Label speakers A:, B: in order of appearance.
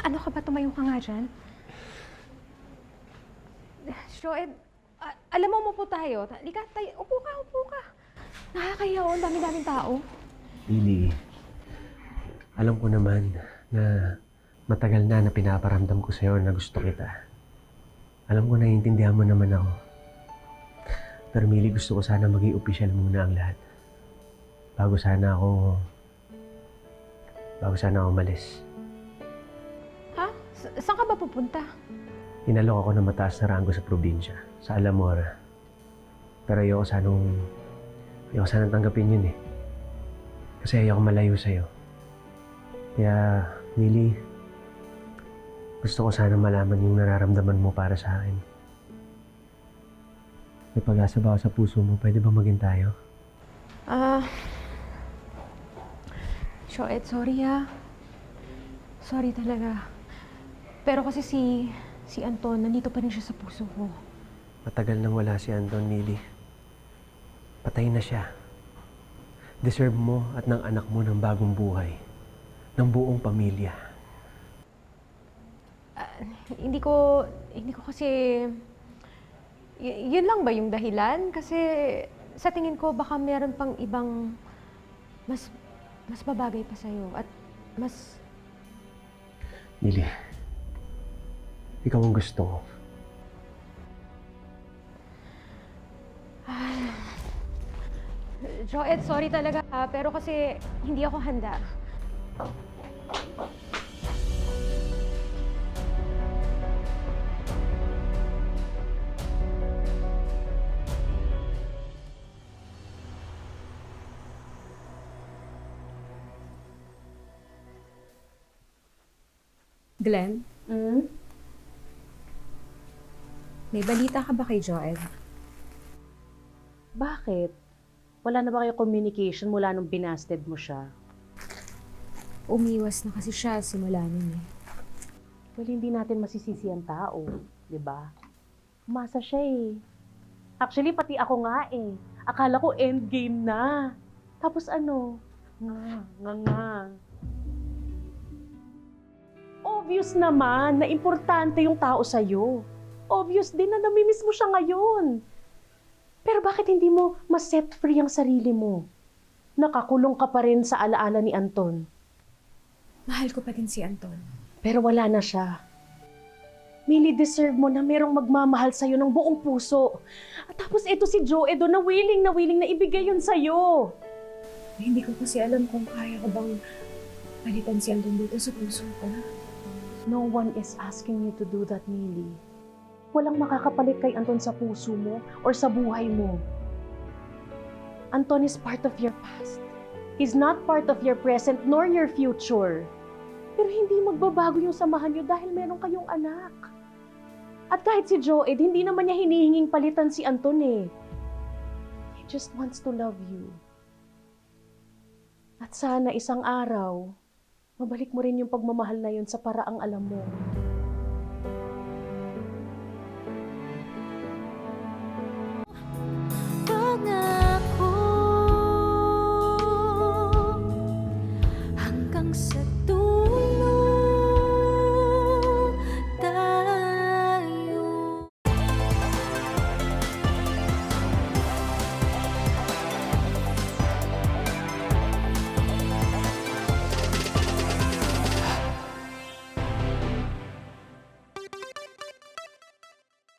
A: Ano ka ba? Tumayo ka nga dyan. Shoed, alam mo, upo tayo. Halika, tayo. Upo ka, upo ka. Nakakaya oh, ang dami-daming tao.
B: Lily, alam ko naman na matagal na na pinaparamdam ko sa'yo na gusto kita. Alam ko naiintindihan mo naman ako. Pero Mili, gusto ko sana maging opisyal muna ang lahat. Bago sana ako... Bago sana ako umalis.
A: Ha? Sa- saan ka ba pupunta?
B: Inalok ako ng mataas na rango sa probinsya, sa Alamora. Pero ayoko sanang... Ayoko sanang tanggapin yun eh. Kasi ayoko malayo sa'yo. Kaya, Mili, gusto ko sana malaman yung nararamdaman mo para sa akin. May pag-asa ba ako sa puso mo? Pwede ba maging tayo?
A: Ah... Shoed, sorry ah. Sorry talaga. Pero kasi si... Si Anton, nandito pa rin siya sa puso ko.
B: Matagal nang wala si Anton, Mili. Patay na siya. Deserve mo at ng anak mo ng bagong buhay. Ng buong pamilya.
A: Hindi ko... Hindi ko kasi... Y- yun lang ba yung dahilan? Kasi sa tingin ko baka meron pang ibang mas mas babagay pa sa'yo at mas
B: Mili, ikaw ang gusto ko.
A: Joed, sorry talaga ha, pero kasi hindi ako handa.
C: Glenn,
D: Hmm?
C: May balita ka ba kay Joel?
D: Bakit? Wala na ba kayo communication mula nung binasted mo siya?
C: Umiwas na kasi siya simula nun eh.
D: Well, hindi natin masisisi ang tao, di ba? Umasa siya eh. Actually, pati ako nga eh. Akala ko endgame na. Tapos ano? Nga, nga, nga. Obvious naman na importante yung tao sa'yo. Obvious din na namimiss mo siya ngayon. Pero bakit hindi mo ma-set free ang sarili mo? Nakakulong ka pa rin sa alaala ni Anton.
C: Mahal ko pa din si Anton.
D: Pero wala na siya. Mili, deserve mo na merong magmamahal sa'yo ng buong puso. At tapos ito si Joe Edo na willing na willing na ibigay yun sa'yo.
C: Hindi ko kasi alam kung kaya ko bang palitan si Anton dito sa puso ko.
D: No one is asking you to do that, Mili. Walang makakapalit kay Anton sa puso mo or sa buhay mo. Anton is part of your past. He's not part of your present nor your future. Pero hindi magbabago yung samahan niyo dahil meron kayong anak. At kahit si Joed, hindi naman niya hinihinging palitan si Anton eh. He just wants to love you. At sana isang araw, mabalik mo rin yung pagmamahal na yun sa paraang alam mo.
E: sunset.